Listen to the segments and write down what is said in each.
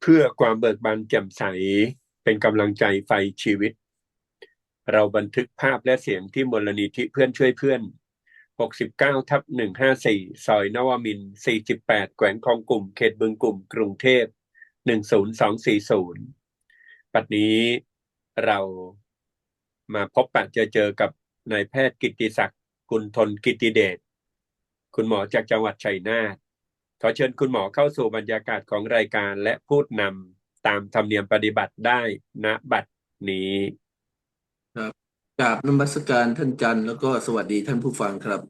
เพื่อความเบิกบานแจ่มใสเป็นกำลังใจไฟชีวิต เราบันทึกภาพและเสียงที่มูลนิธิเพื่อนช่วยเพื่อน 69 ทับ 154 ซอยนวมินทร์48 แขวงคลองกลุ่ม เขตบึงกลุ่ม กรุงเทพ 10240 ปัจนี้เรามาพบปะเจอเจอกับนายแพทย์กิติศักดิ์ กุลทนกิติเดช คุณหมอจากจังหวัดชัยนาท ขอเชิญคุณหมอเข้าสู่บรรยากาศของรายการและพูดนำตามธรรมเนียมปฏิบัติได้ณบัดนี้กราบนมัสการท่านจันทร์แล้วก็สวัสดีท่านผู้ฟังครับ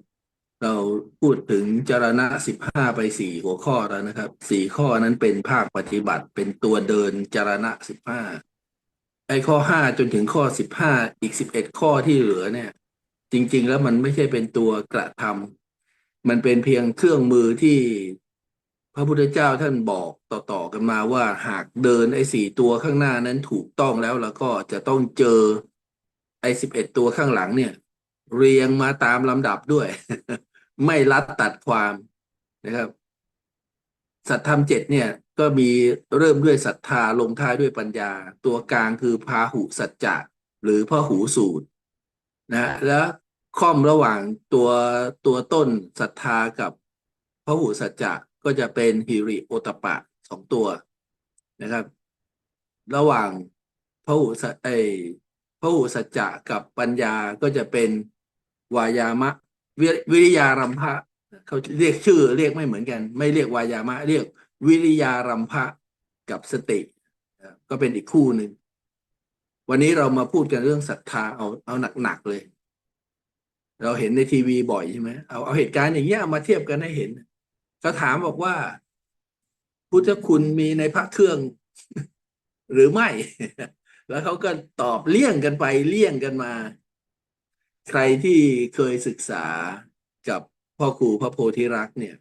เราพูดถึงจารณะสิบห้าไปสี่หัวข้อแล้วนะครับสี่ข้อนั้นเป็นภาคปฏิบัติเป็นตัวเดินจารณะสิบห้าไอ้ข้อห้าจนถึงข้อสิบห้าอีกสิบเอ็ดข้อที่เหลือเนี่ย จริง ๆ แล้วมันไม่ใช่เป็นตัวกระทำมันเป็นเพียงเครื่องมือที่ ระพุทธเจ้าท่านบอกต่อๆกันมาว่าหากเดินไอ้สี่ตัวข้างหน้านั้นถูกต้องแล้วแล้วก็จะต้องเจอไอ้สิบเอ็ดตัวข้างหลังเนี่ย เรียงมาตามลำดับด้วย ไม่ลัดตัดความนะครับ สัตธรรมเจ็ดเนี่ย ก็มีเริ่มด้วยศรัทธาลงท้ายด้วยปัญญา ตัวกลางคือพาหุสัจจะหรือพหูสูตรนะแล้วค่อมระหว่างตัวตัวต้นศรัทธากับพหูสัจจะ ก็จะเป็นฮิริโอตปะสองตัวนะครับ ระหว่างพหูสัไอพหูสัจจะกับปัญญาก็จะเป็นวายามะวิวิริยารัมภะเขาเรียกชื่อเรียกไม่เหมือนกัน ไม่เรียกวายามะ เรียกวิริยารัมภะกับสติก็เป็นอีกคู่หนึ่ง วันนี้เรามาพูดกันเรื่องศรัทธาเอาเอาหนักๆเลย เราเห็นในทีวีบ่อยใช่ไหมเอาเอาเหตุการณ์อย่างเงี้ยมาเทียบกันให้เห็น เขาถามบอกว่า พุทธคุณมีในพระเครื่อง หรือไม่ แล้วเขาก็ตอบเลี่ยงกันไปเลี่ยงกันมา ใครที่เคยศึกษากับพ่อครูพระโพธิรักษ์เนี่ย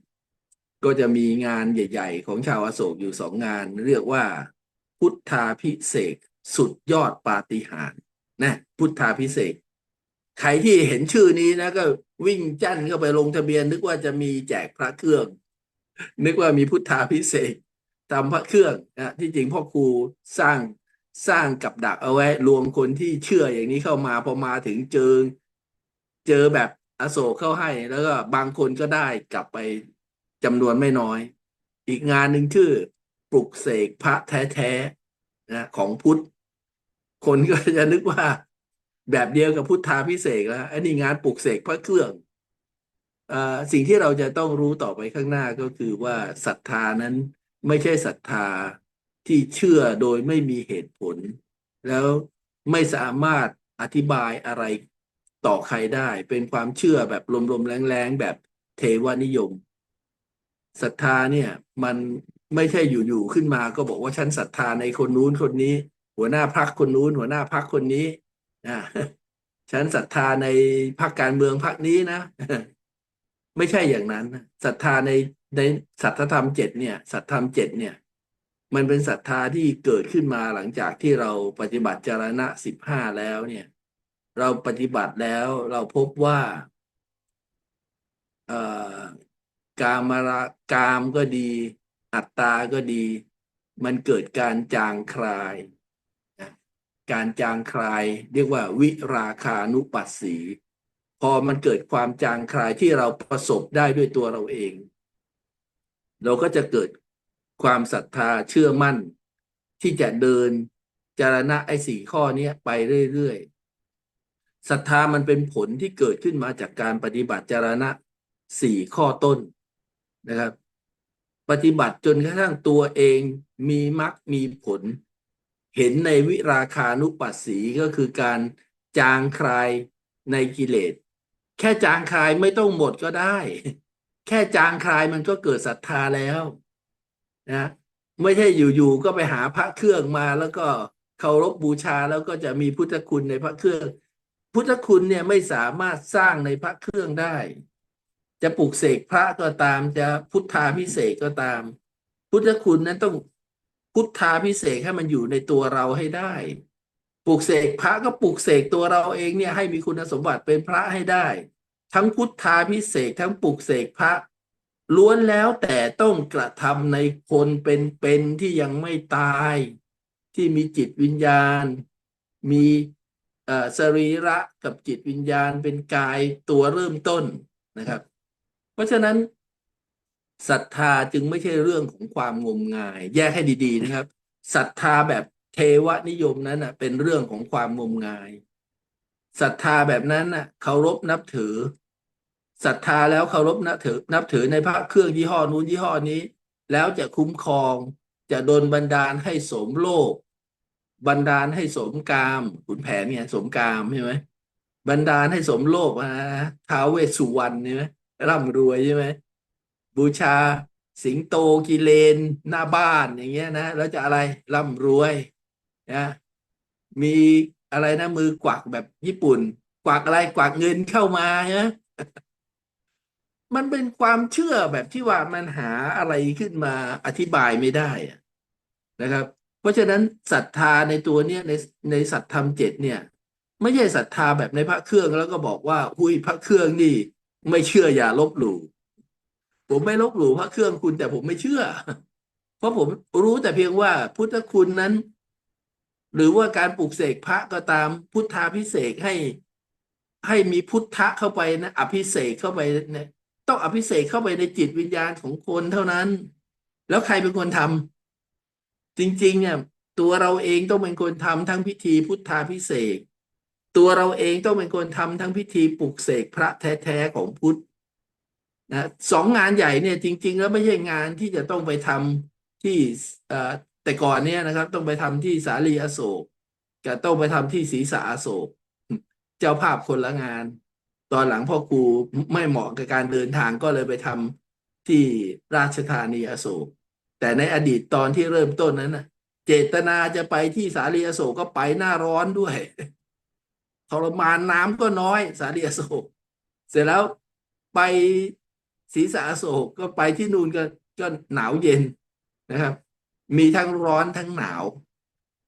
ก็จะมีงานใหญ่ ๆ ของชาวอโศกอยู่สองงาน เรียกว่า พุทธาพิเศษสุดยอดปาฏิหาริย์นะพุทธาพิเศษใครที่เห็นชื่อนี้นะก็วิ่งจั่นเข้าไปลงทะเบียนนึกว่าจะมีแจกพระเครื่อง นึกว่ามีพุทธาพิเศษทำพระเครื่องนะที่จริงพ่อครูสร้างสร้างกับดักเอาไว้ รวมคนที่เชื่ออย่างนี้เข้ามาพอมาถึงเจอเจอแบบอโศกเข้าให้ แล้วก็บางคนก็ได้กลับไปจำนวนไม่น้อย อีกงานหนึ่งชื่อ ปลุกเสกพระแท้ๆนะของพุทธ คนก็จะนึกว่าแบบเดียวกับพุทธาพิเศษแล้วอันนี้งานปลุกเสกพระเครื่อง สิ่งที่เราจะต้องรู้ต่อไปข้างหน้าก็คือว่าศรัทธานั้นไม่ใช่ศรัทธาที่เชื่อโดยไม่มีเหตุผล แล้วไม่สามารถอธิบายอะไรต่อใครได้ เป็นความเชื่อแบบลมๆแรงๆแบบเทวนิยมศรัทธาเนี่ยมันไม่ใช่อยู่ๆขึ้นมาก็บอกว่าฉันศรัทธาในคนนู้นคนนี้ หัวหน้าพักคนนู้นหัวหน้าพักคนนี้นะฉันศรัทธาในพรรคการเมืองพรรคนี้นะ ไม่ใช่อย่างนั้นศรัทธาในในสัทธธรรมเจ็ดเนี่ยสัทธธรรมเจ็ดเนี่ย มันเป็นศรัทธาที่เกิดขึ้นมาหลังจากที่เราปฏิบัติจารณะสิบห้าแล้วเนี่ย เราปฏิบัติแล้วเราพบว่าเอ่อกามรากามก็ดี อัตตาก็ดี มันเกิดการจางคลาย การจางคลาย เรียกว่าวิราคานุปัสสี พอมันเกิดความจางคลายที่เราประสบได้ด้วยตัวเราเอง เราก็จะเกิดความศรัทธาเชื่อมั่น ที่จะเดินจารณะไอ้สี่ข้อนี้ไปเรื่อยๆศรัทธามันเป็นผลที่เกิดขึ้นมาจากการปฏิบัติจารณะสี่ข้อต้นนะครับ ปฏิบัติจนกระทั่งตัวเองมีมรรคมีผล เห็นในวิราคานุปัสสีก็คือการจางคลายในกิเลส แค่จางคลายไม่ต้องหมดก็ได้ แค่จางคลายมันก็เกิดศรัทธาแล้วนะไม่ใช่อยู่ๆก็ไปหาพระเครื่องมาแล้วก็เคารพบบูชาแล้วก็จะมีพุทธคุณในพระเครื่อง พุทธคุณเนี่ยไม่สามารถสร้างในพระเครื่องได้ จะปลุกเสกพระก็ตามจะพุทธาพิเศษก็ตาม พุทธคุณนั้นต้องพุทธาพิเศษให้มันอยู่ในตัวเราให้ได้ ปลุกเสกพระก็ปลุกเสกตัวเราเองเนี่ยให้มีคุณสมบัติเป็นพระให้ได้ ทั้งพุทธาพิเศษทั้งปลุกเสกพระล้วนแล้วแต่ต้องกระทำในคนเป็นๆที่ยังไม่ตาย ที่มีจิตวิญญาณ มีเอ่อสรีระกับจิตวิญญาณเป็นกายตัวเริ่มต้นนะครับ เพราะฉะนั้นศรัทธาจึงไม่ใช่เรื่องของความงมงาย แยกให้ดี ๆ นะครับศรัทธาแบบ เทวนิยมนั้นน่ะ เป็นเรื่องของความงมงายศรัทธาแบบนั้นน่ะเคารพนับถือศรัทธาแล้วเคารพนับถือ นับถือในพระเครื่องยี่ห้อนู้นยี่ห้อนี้ แล้วจะคุ้มครอง จะโดนบันดาลให้สมโลก บันดาลให้สมกามขุนแผนเนี่ยสมกามใช่ไหมบันดาลให้สมโลกนะท้าวเวสสุวรรณใช่ไหมร่ำรวยใช่ไหมบูชาสิงโตกิเลนหน้าบ้านอย่างเงี้ยนะแล้วจะอะไรร่ำรวย นะมีอะไรนะมือกวักแบบญี่ปุ่น กวักอะไรกวักเงินเข้ามาใช่ไหมมันเป็นความเชื่อแบบที่ว่ามันหาอะไรขึ้นมาอธิบายไม่ได้นะครับ เพราะฉะนั้นศรัทธาในตัวเนี้ยในในสัตธรรมเจ็ดเนี่ย ไม่ใช่ศรัทธาแบบในพระเครื่องแล้วก็บอกว่าหุยพระเครื่องนี่ ไม่เชื่ออย่าลบหลู่ผมไม่ลบหลู่พระเครื่องคุณแต่ผมไม่เชื่อ เพราะผมรู้แต่เพียงว่าพุทธคุณนั้น หรือว่าการปลูกเสกพระก็ตามพุทธาพิเศษให้ให้มีพุทธะเข้าไปนะอภิเษกเข้าไปเนี่ยต้องอภิเษกเข้าไปในจิตวิญญาณของคนเท่านั้น แล้วใครเป็นคนทำจริง ๆ เนี่ย ตัวเราเองต้องเป็นคนทำทั้งพิธีพุทธาพิเศษตัวเราเองต้องเป็นคนทำทั้งพิธีปลุกเสกพระแท้ๆของพุทธนะสองงานใหญ่เนี่ยจริง ๆ แล้วไม่ใช่งานที่จะต้องไปทำที่เอ่อ แต่ก่อนเนี่ยนะครับ ต้องไปทำที่สาลีอโศกกับต้องไปทำที่ศรีสาอโศก เจ้าภาพคนละงาน ตอนหลังพ่อครูไม่เหมาะกับการเดินทางก็เลยไปทำที่ราชธานีอโศก แต่ในอดีตตอนที่เริ่มต้นนั้นนะเจตนาจะไปที่สาลีอโศกก็ไปหน้าร้อนด้วยทรมานน้ำก็น้อย สาลีอโศก เสร็จแล้วไปศรีสาอโศกก็ไปที่นู่นก็ก็หนาวเย็นนะครับ มีทั้งร้อนทั้งหนาว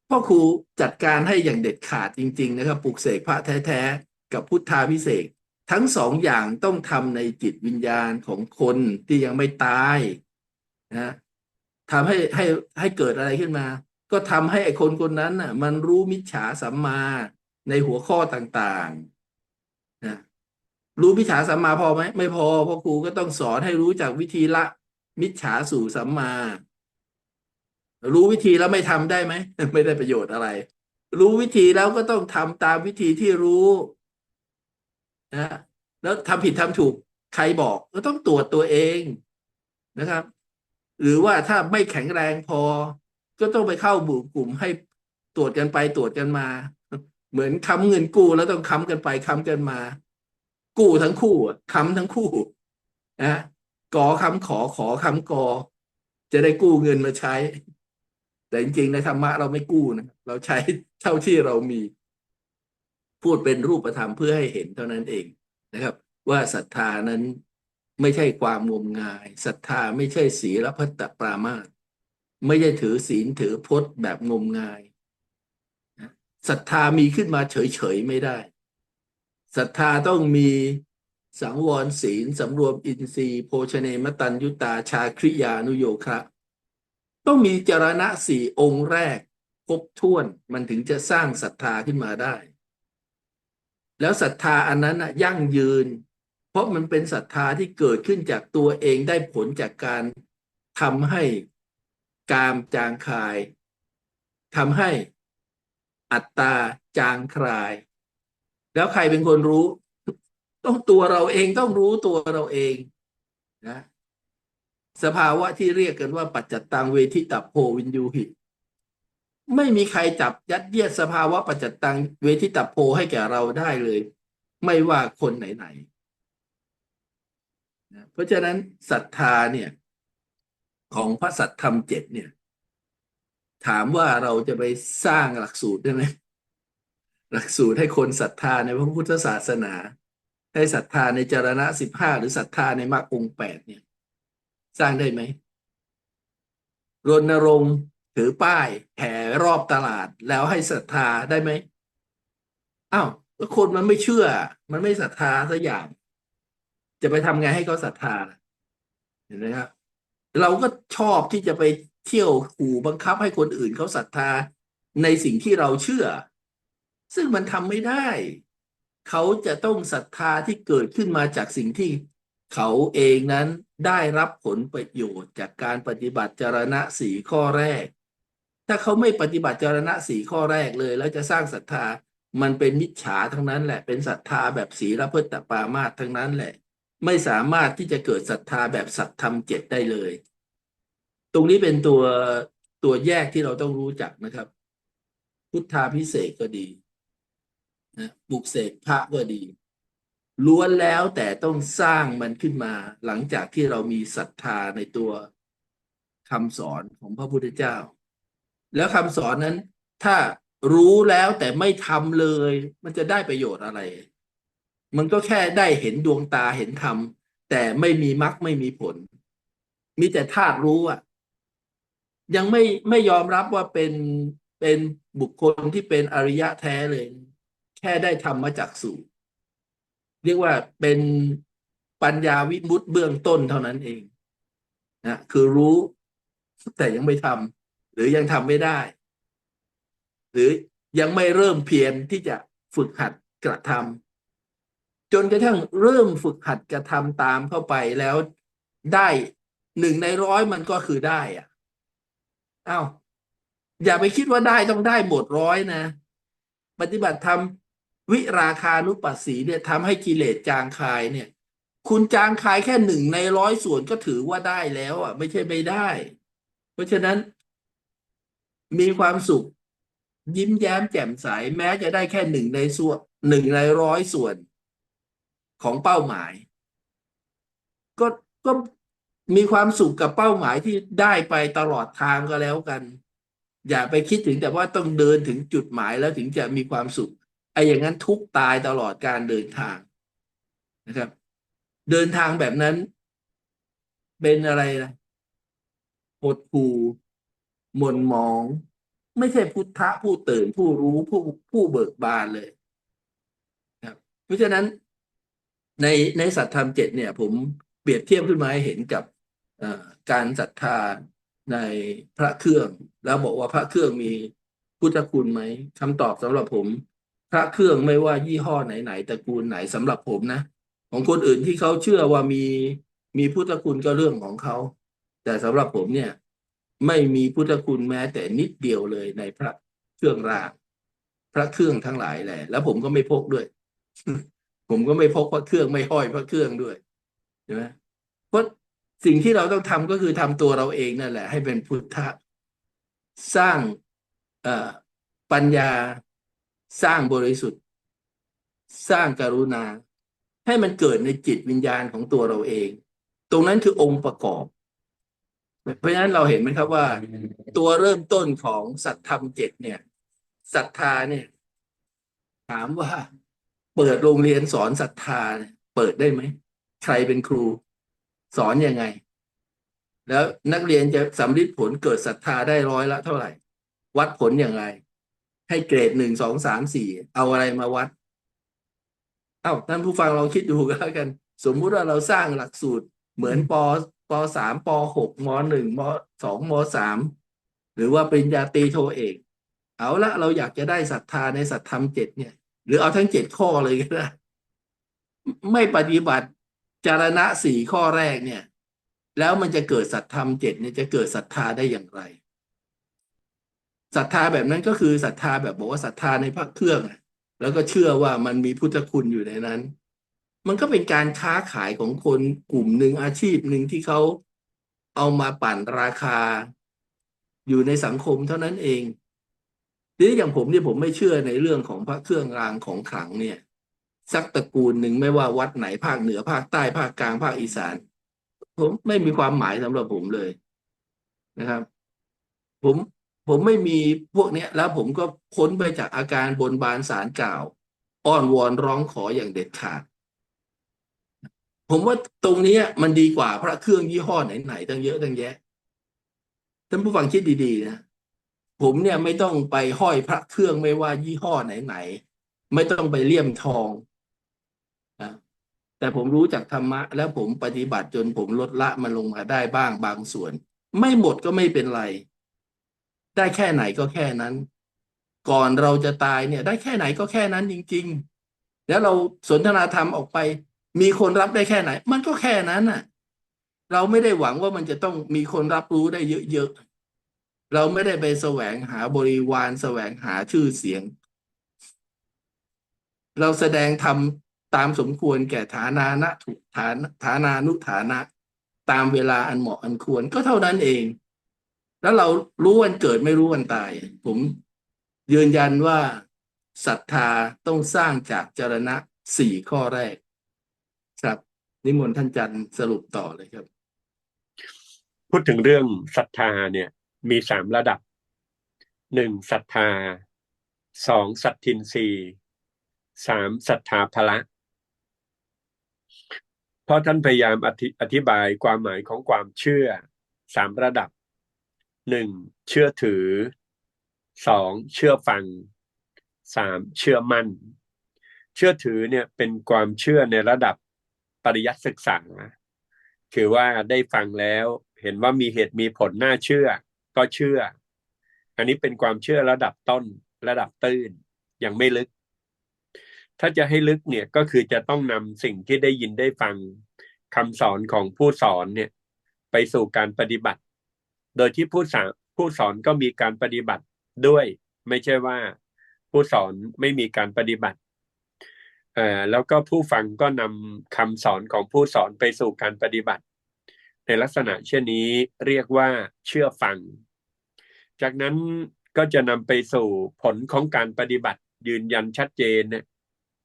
พ่อครูจัดการให้อย่างเด็ดขาดจริง ๆ นะครับปลุกเสกพระแท้ๆกับพุทธาพิเศษทั้งสองอย่างต้องทำในจิตวิญญาณของคนที่ยังไม่ตายนะทำให้ให้ให้เกิดอะไรขึ้นมา ก็ทำให้ไอคนคนนั้นน่ะ มันรู้มิจฉาสัมมาในหัวข้อต่างๆนะรู้มิจฉาสัมมาพอไหมไม่พอพราะครูก็ต้องสอนให้รู้จักวิธีละมิจฉาสู่สัมมา รู้วิธีแล้วไม่ทำได้ไหมไม่ได้ประโยชน์อะไร รู้วิธีแล้วก็ต้องทำตามวิธีที่รู้นะแล้วทำผิดทำถูกใครบอกก็ต้องตรวจตัวเองนะครับ หรือว่าถ้าไม่แข็งแรงพอ ก็ต้องไปเข้าบุกลุ่มให้ตรวจกันไปตรวจกันมา เหมือนค้ำเงินกู้แล้วต้องค้ำกันไปค้ำกันมา กู้ทั้งคู่ค้ำทั้งคู่นะกอค้ำขอขอค้ำกอ จะได้กู้เงินมาใช้ แต่จริงๆในธรรมะเราไม่กู้นะเราใช้เท่าที่เรามี พูดเป็นรูปธรรมเพื่อให้เห็นเท่านั้นเองนะครับ ว่าศรัทธานั้นไม่ใช่ความงมงายศรัทธาไม่ใช่ศีลพัตตปรามาสไม่ใช่ถือศีลถือพจน์แบบงมงายศรัทธามีขึ้นมาเฉยๆไม่ได้ศรัทธาต้องมีสังวรศีลสำรวมอินทรีย์ โภชเนมตัญยุตาชาคริยานุโยคะ ต้องมีจรณะสี่องค์แรกครบถ้วนมันถึงจะสร้างศรัทธาขึ้นมาได้ แล้วศรัทธาอันนั้นนะยั่งยืน เพราะมันเป็นศรัทธาที่เกิดขึ้นจากตัวเองได้ผลจากการทำให้กามจางคายทำให้อัตตาจางคลาย แล้วใครเป็นคนรู้ ต้องตัวเราเองต้องรู้ตัวเราเองนะ สภาวะที่เรียกกันว่าปัจจตังเวทิตัพโพวินยูหิ ไม่มีใครจับยัดเยียดสภาวะปัจจตังเวทิตัพโพให้แก่เราได้เลย ไม่ว่าคนไหนๆนะเพราะฉะนั้นศรัทธาเนี่ย ของพระสัทธรรมเจ็ดเนี่ย ถามว่าเราจะไปสร้างหลักสูตรได้ไหมหลักสูตรให้คนศรัทธาในพระพุทธศาสนา ให้ศรัทธาในจารณะสิบห้าหรือศรัทธาในมรรคองแปดเนี่ย สร้างได้ไหมรณรงค์ถือป้ายแห่รอบตลาดแล้วให้ศรัทธาได้ไหมอ้าวแล้วคนมันไม่เชื่อ มันไม่ศรัทธาสักอย่าง จะไปทำไงให้เขาศรัทธาเห็นไหมครับเราก็ชอบที่จะไปเที่ยวขู่บังคับให้คนอื่นเขาศรัทธาในสิ่งที่เราเชื่อ ซึ่งมันทำไม่ได้ เขาจะต้องศรัทธาที่เกิดขึ้นมาจากสิ่งที่ เขาเองนั้นได้รับผลประโยชน์จากการปฏิบัติจารณะสี่ข้อแรก ถ้าเขาไม่ปฏิบัติจารณะสี่ข้อแรกเลย แล้วจะสร้างศรัทธามันเป็นมิจฉาทั้งนั้นแหละเป็นศรัทธาแบบศีลพฤตตปามาทั้งนั้นแหละ ไม่สามารถที่จะเกิดศรัทธาแบบสัตธรรมเจ็ดได้เลย ตรงนี้เป็นตัวตัวแยกที่เราต้องรู้จักนะครับ พุทธาพิเศษก็ดีนะปลุกเสกพระก็ดี ล้วนแล้วแต่ต้องสร้างมันขึ้นมา หลังจากที่เรามีศรัทธาในตัวคำสอนของพระพุทธเจ้า แล้วคำสอนนั้น ถ้ารู้แล้วแต่ไม่ทำเลย มันจะได้ประโยชน์อะไร มันก็แค่ได้เห็นดวงตาเห็นธรรม แต่ไม่มีมรรคไม่มีผล มีแต่ธาตุรู้อะ ยังไม่ไม่ยอมรับว่าเป็นเป็นบุคคลที่เป็นอริยะแท้เลย แค่ได้ทำมาจากสูตร เรียกว่าเป็นปัญญาวิมุตติเบื้องต้นเท่านั้นเองนะคือรู้แต่ยังไม่ทำหรือยังทำไม่ได้ หรือยังไม่เริ่มเพียรที่จะฝึกหัดกระทำจนกระทั่งเริ่มฝึกหัดกระทำตามเข้าไปแล้วได้หนึ่งในร้อยมันก็คือได้อะอ้าวอย่าไปคิดว่าได้ต้องได้หมดร้อยนะ ปฏิบัติธรรม วิราคานุปัสสีเนี่ยทำให้กิเลสจางคายเนี่ย คุณจางคายแค่หนึ่งในร้อยส่วนก็ถือว่าได้แล้วอะไม่ใช่ไม่ได้ เพราะฉะนั้น มีความสุข ยิ้มแย้มแจ่มใสแม้จะได้แค่หนึ่งในส่วนหนึ่งในร้อยส่วนของเป้าหมาย ก็ก็มีความสุขกับเป้าหมายที่ได้ไปตลอดทางก็แล้วกัน อย่าไปคิดถึงแต่ว่าต้องเดินถึงจุดหมายแล้วถึงจะมีความสุข ไอ้อย่างนั้นทุกตายตลอดการเดินทางนะครับ เดินทางแบบนั้น เป็นอะไรนะหดหูหม่นมอง ไม่ใช่พุทธะผู้ตื่นผู้รู้ผู้ผู้เบิกบานเลยครับ เพราะฉะนั้นในในสัตธรรมเจ็ดเนี่ย ผมเปรียบเทียบขึ้นมาให้เห็นกับการศรัทธาในพระเครื่อง แล้วบอกว่าพระเครื่องมีพุทธคุณไหมคำตอบสำหรับผม พระเครื่องไม่ว่ายี่ห้อไหนๆตระกูลไหนสำหรับผมนะ ของคนอื่นที่เขาเชื่อว่ามีมีพุทธคุณก็เรื่องของเขา แต่สำหรับผมเนี่ย ไม่มีพุทธคุณแม้แต่นิดเดียวเลยในพระเครื่องรางพระเครื่องทั้งหลายแหละแล้วผมก็ไม่พกด้วย ผมก็ไม่พกพระเครื่องไม่ห้อยพระเครื่องด้วยใช่ไหมเพราะสิ่งที่เราต้องทำก็คือทำตัวเราเองนั่นแหละ ให้เป็นพุทธะสร้างปัญญา สร้างบริสุทธิ์ สร้างการุณา ให้มันเกิดในจิตวิญญาณของตัวเราเอง ตรงนั้นคือองค์ประกอบ เพราะฉะนั้นเราเห็นไหมครับว่า ตัวเริ่มต้นของสัตธรรมเจ็ดเนี่ยศรัทธาเนี่ย ถามว่า เปิดโรงเรียนสอนศรัทธาเปิดได้ไหมใครเป็นครู สอนยังไง แล้วนักเรียนจะสำลิดผลเกิดศรัทธาได้ร้อยละเท่าไหร่ วัดผลอย่างไร ให้เกรดหนึ่งสองสามสี่เอาอะไรมาวัด เอ้าท่านผู้ฟังลองคิดดูกันแล้วกัน สมมุติว่าเราสร้างหลักสูตรเหมือนปปสามปหกมหนึ่งมสองมสามหรือว่าปริญญาตรีโทเอก เอาละเราอยากจะได้ศรัทธาในสัตธรรมเจ็ดเนี่ย หรือเอาทั้งเจ็ดข้อเลยก็ได้ไม่ปฏิบัติจารณะสี่ข้อแรกเนี่ย แล้วมันจะเกิดศรัทธรรมเจ็ดเนี่ยจะเกิดศรัทธาได้อย่างไร ศรัทธาแบบนั้นก็คือศรัทธาแบบบอกว่าศรัทธาในพระเครื่อง แล้วก็เชื่อว่ามันมีพุทธคุณอยู่ในนั้น มันก็เป็นการค้าขายของคนกลุ่มหนึ่งอาชีพหนึ่งที่เขาเอามาปั่นราคา อยู่ในสังคมเท่านั้นเองทีนี้อย่างผมเนี่ยผมไม่เชื่อในเรื่องของพระเครื่องรางของขลังเนี่ย สักตระกูลหนึ่งไม่ว่าวัดไหนภาคเหนือภาคใต้ภาคกลางภาคอีสาน ผมไม่มีความหมายสำหรับผมเลยนะครับ ผม ผมไม่มีพวกเนี้ยแล้วผมก็พ้นไปจากอาการบนบานสารกล่าว อ้อนวอนร้องขออย่างเด็ดขาด ผมว่าตรงนี้มันดีกว่าพระเครื่องยี่ห้อไหนๆตั้งเยอะตั้งแยะท่านผู้ฟังคิดดีๆนะผมเนี่ยไม่ต้องไปห้อยพระเครื่องไม่ว่ายี่ห้อไหนๆไม่ต้องไปเลี่ยมทองนะแต่ผมรู้จากธรรมะ แล้วผมปฏิบัติจนผมลดละมันลงมาได้บ้างบางส่วน ไม่หมดก็ไม่เป็นไร ได้แค่ไหนก็แค่นั้น ก่อนเราจะตายเนี่ย ได้แค่ไหนก็แค่นั้นจริง ๆ แล้วเราสนทนาธรรมออกไป มีคนรับได้แค่ไหน มันก็แค่นั้นน่ะ เราไม่ได้หวังว่ามันจะต้องมีคนรับรู้ได้เยอะๆเราไม่ได้ไปแสวงหาบริวารแสวงหาชื่อเสียง เราแสดงธรรมตามสมควรแก่ฐานานะถูกฐานฐานานุฐานะ ตามเวลาอันเหมาะอันควรก็เท่านั้นเอง แล้วเรารู้วันเกิดไม่รู้วันตาย ผมยืนยันว่าศรัทธาต้องสร้างจากจรณะสี่ข้อแรก ครับ นิมนต์ท่านจันสรุปต่อเลยครับ พูดถึงเรื่องศรัทธาเนี่ย มีสามระดับหนึ่งศรัทธาสองสัตทินรีสามศรัทธาพละเพราะท่านพยายามอธิอธิบายความหมายของความเชื่อสามระดับ หนึ่งเชื่อถือสองเชื่อฟังสามเชื่อมั่น เชื่อถือเนี่ยเป็นความเชื่อในระดับปริยัติศึกษาคือว่าได้ฟังแล้วเห็นว่ามีเหตุมีผลน่าเชื่อ ก็เชื่อ อันนี้เป็นความเชื่อระดับต้นระดับตื้นยังไม่ลึก ถ้าจะให้ลึกเนี่ยก็คือจะต้องนำสิ่งที่ได้ยินได้ฟังคำสอนของผู้สอนเนี่ยไปสู่การปฏิบัติ โดยที่ผู้สอนผู้สอนก็มีการปฏิบัติด้วย ไม่ใช่ว่าผู้สอนไม่มีการปฏิบัติเอ่อแล้วก็ผู้ฟังก็นำคำสอนของผู้สอนไปสู่การปฏิบัติ ในลักษณะเช่นนี้เรียกว่าเชื่อฟัง จากนั้นก็จะนำไปสู่ผลของการปฏิบัติ ยืนยันชัดเจนเนี่ย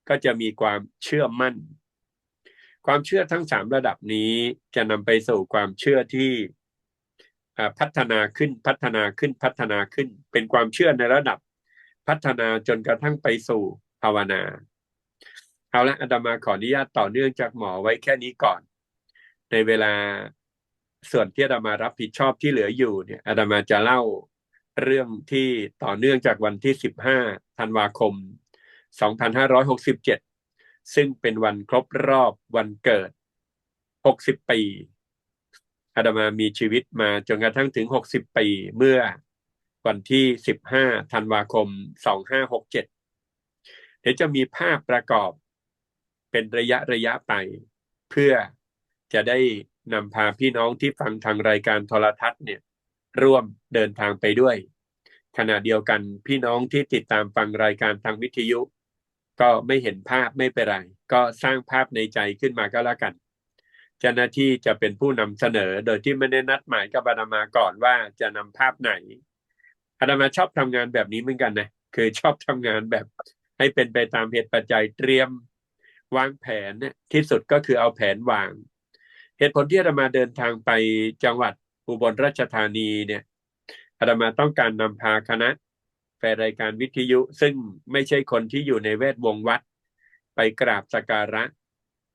ก็จะมีความเชื่อมั่น ความเชื่อทั้งสามระดับนี้จะนำไปสู่ความเชื่อที่ พัฒนาขึ้นพัฒนาขึ้นพัฒนาขึ้น เป็นความเชื่อในระดับพัฒนาจนกระทั่งไปสู่ภาวนา เอาละอาตมาขออนุญาตต่อเนื่องจากหมอไว้แค่นี้ก่อน ในเวลาส่วนที่อาตมารับผิดชอบที่เหลืออยู่เนี่ยอาตมาจะเล่าเรื่องที่ต่อเนื่องจากวันที่สิบห้าธันวาคม 2567 ซึ่งเป็นวันครบรอบวันเกิด 60 ปี อาดามามีชีวิตมาจนกระทั่งถึง 60 ปีเมื่อวันที่ 15 ธันวาคม 2567 เดี๋ยวจะมีภาพประกอบเป็นระยะระยะไป เพื่อจะได้นำพาพี่น้องที่ฟังทางรายการโทรทัศน์เนี่ยร่วมเดินทางไปด้วย ขณะเดียวกันพี่น้องที่ติดตามฟังรายการทางวิทยุ ก็ไม่เห็นภาพไม่เป็นไร ก็สร้างภาพในใจขึ้นมาก็แล้วกัน เจ้าหน้าที่จะเป็นผู้นำเสนอ โดยที่ไม่ได้นัดหมายกับอาดามาก่อนว่าจะนำภาพไหนอาดามาชอบทำงานแบบนี้เหมือนกันนะคือชอบทำงานแบบ ให้เป็นไปตามเหตุปัจจัยเตรียมวางแผนเนี่ยที่สุดก็คือเอาแผนวาง เหตุผลที่อาดามาเดินทางไปจังหวัดอุบลราชธานีเนี่ยอาดามาต้องการนำพาคณะแฟนรายการวิทยุ ซึ่งไม่ใช่คนที่อยู่ในแวดวงวัด ไปกราบสักการะ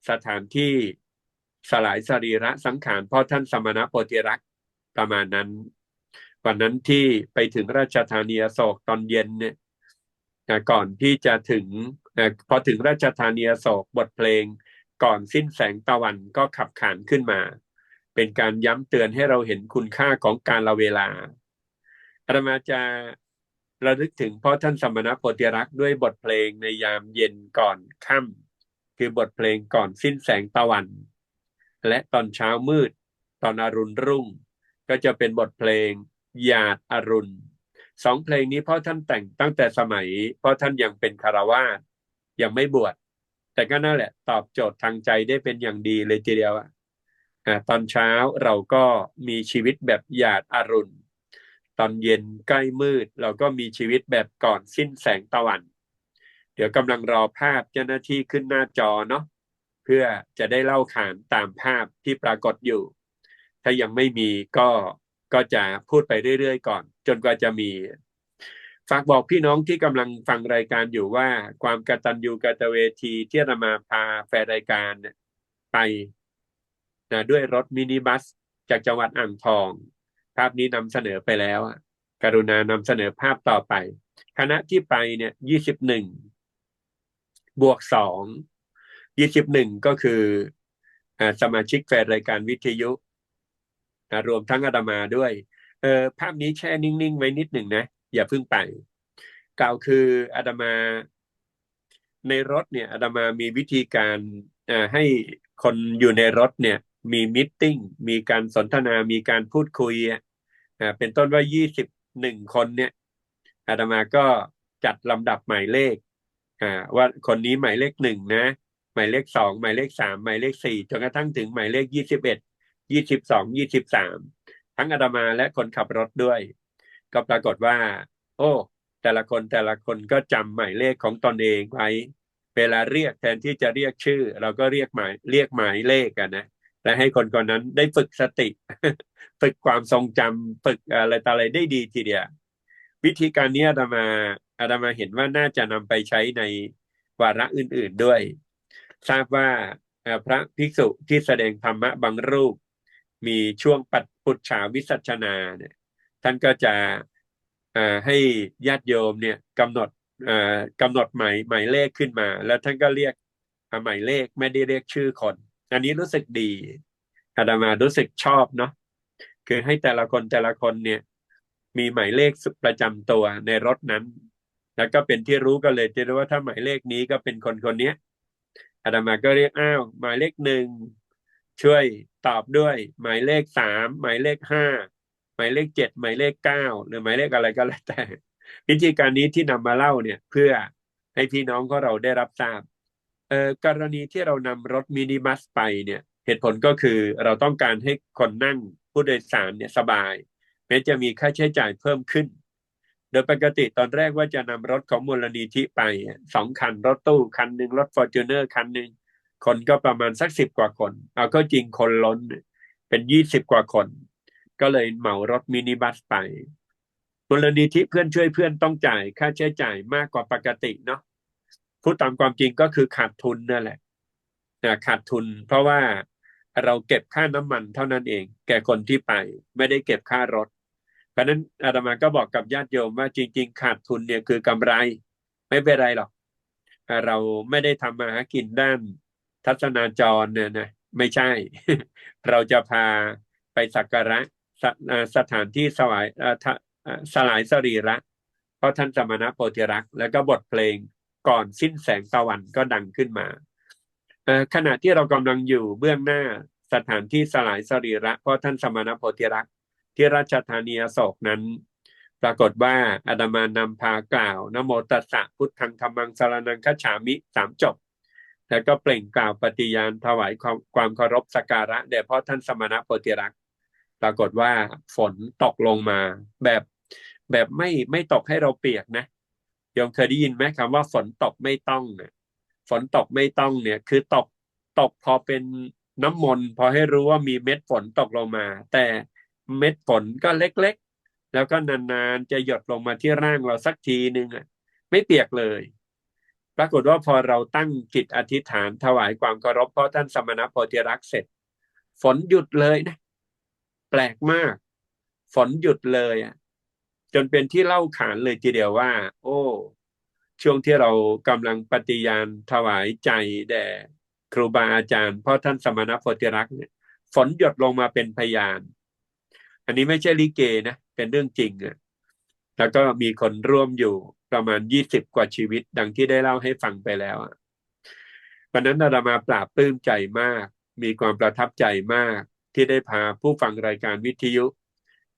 สถานที่ สลายสรีระสังขารพ่อท่านสมณโพธิรักษ์ประมาณนั้น วันนั้นที่ไปถึงราชธานีอโศกตอนเย็นเนี่ยก่อนที่จะถึงพอถึงราชธานีอโศกบทเพลง ก่อนสิ้นแสงตะวันก็ขับขานขึ้นมา เป็นการย้ำเตือนให้เราเห็นคุณค่าของการละเวลาอาตมาจะระลึกถึงพ่อท่านสมณโพธิรักษ์ด้วยบทเพลงในยามเย็นก่อนค่ำคือบทเพลงก่อนสิ้นแสงตะวัน และตอนเช้ามืด ตอนอรุณรุ่ง ก็จะเป็นบทเพลงหยาดอรุณสองเพลงนี้พ่อท่านแต่งตั้งแต่สมัยพ่อท่านยังเป็นคารวาสยังไม่บวชแต่ก็นั่นแหละ ตอบโจทย์ทางใจได้เป็นอย่างดีเลยทีเดียวอะตอนเช้าเราก็มีชีวิตแบบหยาดอรุณ ตอนเย็นใกล้มืด เราก็มีชีวิตแบบก่อนสิ้นแสงตะวัน เดี๋ยวกำลังรอภาพเจ้าหน้าที่ขึ้นหน้าจอเนาะ พื่อจะได้เล่าขานตามภาพที่ปรากฏอยู่ ถ้ายังไม่มีก็ก็จะพูดไปเรื่อยๆ ก่อน จนกว่าจะมี ฝากบอกพี่น้องที่กำลังฟังรายการอยู่ว่า ความกตัญญูกตเวทีที่เรามาพาแฟนรายการไปนะด้วยรถมินิบัสจากจังหวัดอ่างทอง ภาพนี้นำเสนอไปแล้ว กรุณานำเสนอภาพต่อไป คณะที่ไปเนี่ยยี่สิบหนึ่งบวกสอง ยี่สิบหนึ่งก็คืออสมาชิกแฟนรายการวิทยุรวมทั้งอาตมาด้วยเออภาพนี้แช่นิ่งๆ ไว้นิดหนึ่งนะ อย่าเพิ่งไปกล่าวคืออาตมาในรถเนี่ยอาตมามีวิธีการให้คนอยู่ในรถเนี่ย มีมิทติ้งมีการสนทนามีการพูดคุยอ่าเป็นต้นว่ายี่สิบหนึ่งคนเนี่ยอาตมาก็จัดลำดับหมายเลขอ่าว่าคนนี้หมายเลขหนึ่งนะ หมายเลขสองหมายเลขสามหมายเลขสี่จนกระทั่งถึงหมายเลขยี่สิบเอ็ดยี่สิบสองยี่สิบสามทั้งอาตมาและคนขับรถด้วย ก็ปรากฏว่า โอ้ แต่ละคนแต่ละคนก็จำหมายเลขของตนเองไว้ เวลาเรียกแทนที่จะเรียกชื่อ เราก็เรียกหมายเรียกหมายเลขกันนะและให้คนคนนั้นได้ฝึกสติ ฝึกความทรงจำฝึกอะไรต่ออะไรได้ดีทีเดียววิธีการนี้อาตมาอาตมาเห็นว่าน่าจะนำไปใช้ในวาระอื่น ๆด้วย ทราบว่าพระภิกษุที่แสดงธรรมะบางรูป มีช่วงปัดปุจฉาวิสัชนาเนี่ยท่านก็จะให้ญาติโยมเนี่ยกำหนดกำหนดหมายหมายเลขขึ้นมา แล้วท่านก็เรียกหมายเลขไม่ได้เรียกชื่อคน อันนี้รู้สึกดีอาตมารู้สึกชอบเนาะคือให้แต่ละคนแต่ละคนเนี่ย มีหมายเลขประจำตัวในรถนั้น แล้วก็เป็นที่รู้กันเลยจะรู้ว่าถ้าหมายเลขนี้ก็เป็นคนคนเนี้ย อาตมาก็เรียกอ้าวหมายเลขหนึ่งช่วยตอบด้วย หมายเลขสามหมายเลขห้าหมายเลขเจ็ดหมายเลขเก้าหรือหมายเลขอะไรก็แล้วแต่ วิธีการนี้ที่นำมาเล่าเนี่ย เพื่อให้พี่น้องของเราได้รับทราบเอ่อกรณีที่เรานำรถมินิบัสไปเนี่ย เหตุผลก็คือเราต้องการให้คนนั่งผู้โดยสารเนี่ยสบายแม้จะมีค่าใช้จ่ายเพิ่มขึ้น โดยปกติตอนแรกว่าจะนำรถของมูลนิธิไปสองคันรถตู้คันหนึ่งรถฟอร์จูเนอร์คันหนึ่งคนก็ประมาณสักสิบกว่าคน เอาก็จริงคนล้นเป็นยี่สิบกว่าคน ก็เลยเหมารถมินิบัสไปมูลนิธิเพื่อนช่วยเพื่อนต้องจ่ายค่าใช้จ่ายมากกว่าปกติเนาะพูดตามความจริงก็คือขาดทุนนั่นแหละนะขาดทุน เพราะว่าเราเก็บค่าน้ำมันเท่านั้นเอง แก่คนที่ไป ไม่ได้เก็บค่ารถ เพราะนั้นอาตมาก็บอกกับญาติโยมว่าจริง ๆ ขาดทุนเนี่ยคือกำไรไม่เป็นไรหรอก เราไม่ได้ทำมาหากินด้านทัศนาจรเนี่ยนะไม่ใช่ เราจะพาไปสักการะสสถานที่สวายสลายสรีระเพราะท่านสมณะโพธิรักษ์แล้วก็บทเพลงก่อนสิ้นแสงตะวันก็ดังขึ้นมาขณะที่เรากำลังอยู่เบื้องหน้าสถานที่สลายสรีระเพราะท่านสมณะโพธิรักษ์ ที่ราชธานีอโศกนั้น ปรากฏว่าอาดามานำพากล่าวนโมตัสสะพุทธังธรรมังสารนังคัจฉามิสามจบ แล้วก็เปล่งกล่าวปฏิญาณถวายความความเคารพสักการะแด่พ่อท่านสมณะโพธิรักษปรากฏว่าฝนตกลงมาแบบแบบไม่ไม่ตกให้เราเปียกนะโยมเคยได้ยินไหมคำว่าฝนตกไม่ต้องเนี่ยฝนตกไม่ต้องเนี่ย คือตกตกพอเป็นน้ำมนต์พอให้รู้ว่ามีเม็ดฝนตกลงมา แต่ เม็ดฝนก็เล็กๆ แล้วก็นานๆ จะหยดลงมาที่ร่างเราสักทีหนึ่งอะ ไม่เปียกเลย ปรากฏว่าพอเราตั้งจิตอธิษฐานถวายความเคารพพราะท่านสมณโพธิรักษ์เสร็จ ฝนหยุดเลยนะ แปลกมาก ฝนหยุดเลยอะจนเป็นที่เล่าขานเลยทีเดียวว่า โอ้ ช่วงที่เรากำลังปฏิญาณถวายใจแด่ครูบาอาจารย์พราะท่านสมณโพธิรักษ์เนี่ยฝนหยดลงมาเป็นพยาน อันนี้ไม่ใช่ลิเกนะเป็นเรื่องจริงอะแล้วก็มีคนร่วมอยู่ประมาณยี่สิบกว่าชีวิต ดังที่ได้เล่าให้ฟังไปแล้วอะวันนั้นอาตมาปราบปลื้มใจมาก มีความประทับใจมากที่ได้พาผู้ฟังรายการวิทยุ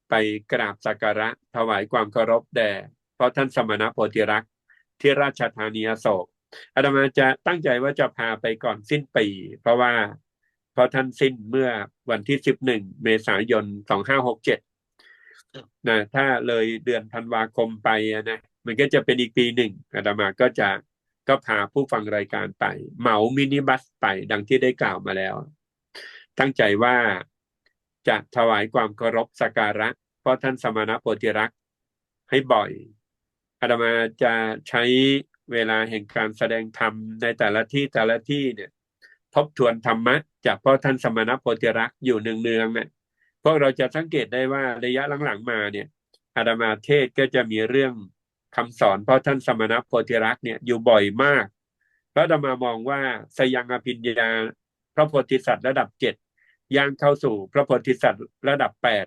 ไปกราบสักการะถวายความเคารพแด่เพราะท่านสมณโพธิรักษ์ที่ราชธานีอโศกอาตมาจะตั้งใจว่าจะพาไปก่อนสิ้นปี เพราะว่า เพราะท่านสิ้นเมื่อวันที่สิบหนึ่งเมษายนสองห้าหกเจ็ดนะถ้าเลยเดือนธันวาคมไปอะนะมันก็จะเป็นอีกปีหนึ่งอาตมาก็จะก็พาผู้ฟังรายการไป เหมามินิบัสไปดังที่ได้กล่าวมาแล้ว ตั้งใจว่าจะถวายความเคารพสักการะ เพราะท่านสมณโพธิรักษ์ให้บ่อยอาตมาจะใช้เวลาแห่งการแสดงธรรมในแต่ละที่แต่ละที่เนี่ย ทบทวนธรรมะ จากพ่อท่านสมณโพธิรักษ์อยู่เนืองๆเนี่ยพวกเราจะสังเกตได้ว่าระยะหลังๆมาเนี่ยอาตมาเทศก็จะมีเรื่องคำสอนพ่อท่านสมณโพธิรักษ์เนี่ยอยู่บ่อยมากพระอาตมามองว่าสยังอภิญญาพระโพธิสัตว์ระดับเจ็ดย่างเข้าสู่พระโพธิสัตว์ระดับแปด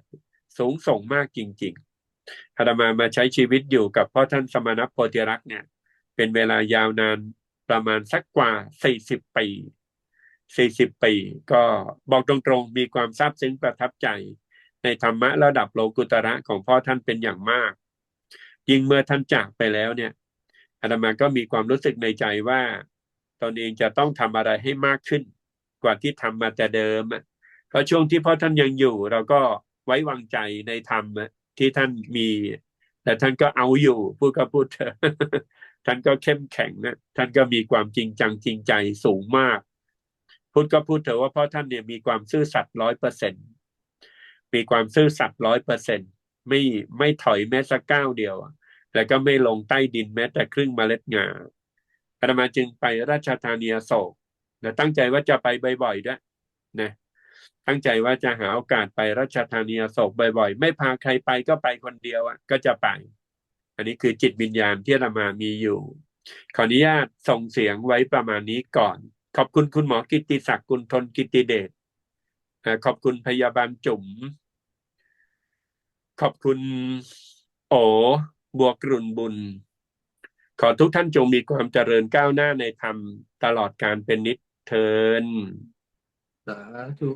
สูงส่งมากจริงๆอาตมามาใช้ชีวิตอยู่กับพ่อท่านสมณโพธิรักษ์เนี่ยเป็นเวลายาวนานประมาณสักกว่าสี่สิบปี สี่สิบปี ก็บอกตรงๆ มีความซาบซึ้งประทับใจ ในธรรมะระดับโลกุตระของพ่อท่านเป็นอย่างมาก ยิ่งเมื่อท่านจากไปแล้วเนี่ยอาตมาก็มีความรู้สึกในใจว่าตนเองจะต้องทำอะไรให้มากขึ้น กว่าที่ทำมาแต่เดิมเพราะช่วงที่พ่อท่านยังอยู่ เราก็ไว้วางใจในธรรมะที่ท่านมีแต่ท่านก็เอาอยู่พูดก็พูดเถอะท่านก็เข้มแข็งนะท่านก็มีความจริงจังจริงใจสูงมาก พูดก็พูดเถอะว่าพ่อท่านเนี่ยมีความซื่อสัตย์ร้อยเปอร์เซ็นมีความซื่อสัตย์ร้อยเปอร์เซ็นไม่ไม่ถอยแม้สักก้าวเดียว แล้วก็ไม่ลงใต้ดินแม้แต่ครึ่งเมล็ดงาอาตมาจึงไปราชธานีอโศกนะตั้งใจว่าจะไปบ่อยๆด้วยนะตั้งใจว่าจะหาโอกาสไปราชธานีอโศกบ่อยๆ ไม่พาใครไปก็ไปคนเดียวอะก็จะไป อันนี้คือจิตวิญญาณที่อาตมามีอยู่ ขออนุญาตส่งเสียงไว้ประมาณนี้ก่อน ขอบคุณคุณหมอกิติศักดิ์กุลทนกิติเดชขอบคุณพยาบาลจุ๋มขอบคุณโอบวกรุนบุญ ขอทุกท่านจงมีความเจริญก้าวหน้าในธรรมตลอดการเป็นนิจเทินสาธุ